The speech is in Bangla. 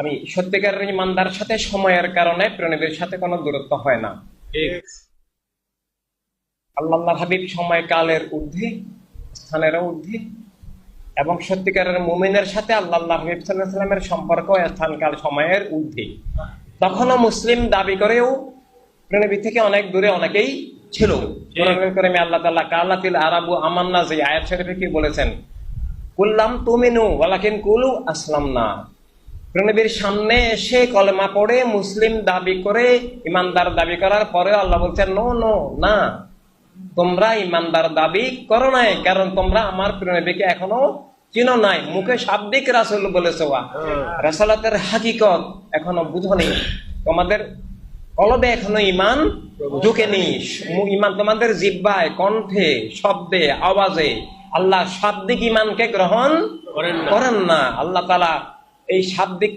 মানে সত্যিকারের ইমানদার সাথে সময়ের কারণে প্রেরণীদের সাথে কোনো দূরত্ব হয় না। আল্লাহ হাবিব সময় কালের ঊর্ধ্বে স্থানেরও ঊর্ধ্বে এবং সত্যিকারের মুমিনের সাথে আল্লাহ হাবিব সাল্লামের সম্পর্ক স্থানকাল সময়ের ঊর্ধ্বে। তখনও মুসলিম দাবি করেও প্রণবী থেকে অনেক দূরে অনেকেই ছিল। আল্লাহ তাআলা কালাতিল আরাবু আমান্না যে আয়াত শরীফে কি বলেছেন? কুল্লাম তুমিনু ওয়ালাকিন কুলু আসলাম না প্রণবীর সামনে এসে কলেমা পড়ে মুসলিম দাবি করে ইমানদার দাবি করার পরে আল্লাহ বলছেন নো নো না। তোমরা ইমানদার দাবি করো নাই কারণ তোমরা আমার প্রণবীকে এখনও চিনো নাই। মুখে শাব্দিক রাসুল বলেছে ওয়া। রাসালাতের হাকিকত এখনও বুঝনি তোমাদের কলবে এখনও ইমান ঢুকেনি ইমান তোমাদের জিব্বায় কণ্ঠে শব্দে আওয়াজে আল্লাহ শাব্দিক ইমানকে গ্রহণ করেন না। আল্লাহ তালা এই শাব্দিক